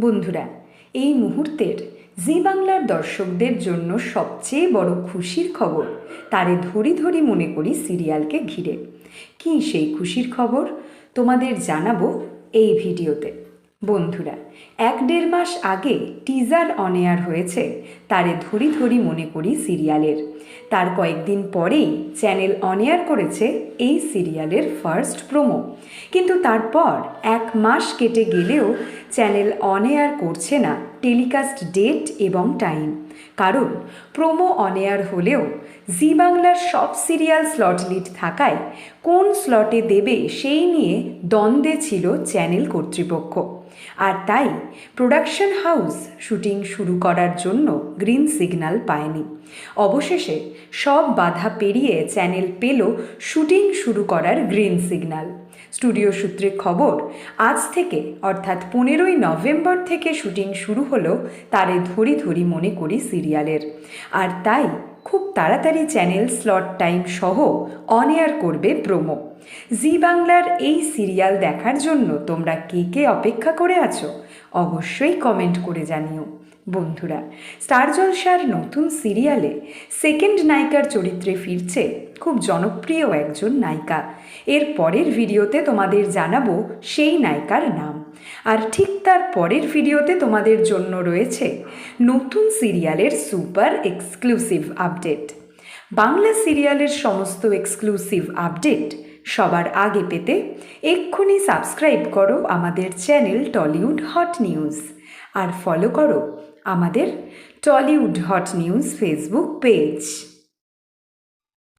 বন্ধুরা, এই মুহূর্তের জি বাংলার দর্শকদের জন্য সবচেয়ে বড় খুশির খবর, তারে ধরি ধরি মনে করি সিরিয়ালকে ঘিরে। কী সেই খুশির খবর? তোমাদের জানাব এই ভিডিওতে। বন্ধুরা, এক দেড় মাস আগে টিজার অন এয়ার হয়েছে তারে ধরি ধরি মনে করি সিরিয়ালের তার কয়েকদিন পরেই চ্যানেল অন এয়ার করেছে এই সিরিয়ালের ফার্স্ট প্রোমো কিন্তু তারপর এক মাস কেটে গেলেও চ্যানেল অন এয়ার করছে না। টেলিকাস্ট ডেট এবং টাইম। কারণ প্রোমো অন এয়ার হলেও জি বাংলার সব সিরিয়াল স্লট লিড থাকায় কোন স্লটে দেবে সেই নিয়ে দ্বন্দ্বে ছিল চ্যানেল কর্তৃপক্ষ। আর তাই প্রোডাকশন হাউস শুটিং শুরু করার জন্য গ্রিন সিগন্যাল পায়নি। অবশেষে সব বাধা পেরিয়ে চ্যানেল পেল শুটিং শুরু করার গ্রিন সিগন্যাল। স্টুডিও সূত্রে খবর, আজ থেকে, অর্থাৎ পনেরোই নভেম্বর থেকে শুটিং শুরু হলো তারে ধরি ধরি মনে করি সিরিয়ালের। আর তাই খুব তাড়াতাড়ি চ্যানেল স্লট টাইম সহ অন এয়ার করবে প্রোমো। জি বাংলার এই সিরিয়াল দেখার জন্য তোমরা কে কে অপেক্ষা করে আছো, অবশ্যই কমেন্ট করে জানিও। বন্ধুরা, স্টার জলসার নতুন সিরিয়ালে সেকেন্ড নায়িকার চরিত্রে ফিরছে খুব জনপ্রিয় একজন নায়িকা। এর পরের ভিডিওতে তোমাদের জানাব সেই নায়িকার নাম। আর ঠিক তার পরের ভিডিওতে তোমাদের জন্য রয়েছে নতুন সিরিয়ালের সুপার এক্সক্লুসিভ আপডেট। বাংলা সিরিয়ালের সমস্ত এক্সক্লুসিভ আপডেট সবার আগে পেতে এক্ষুনি সাবস্ক্রাইব করো আমাদের চ্যানেল টলিউড হট নিউজ। আর ফলো করো আমাদের Tollywood hot news Facebook page.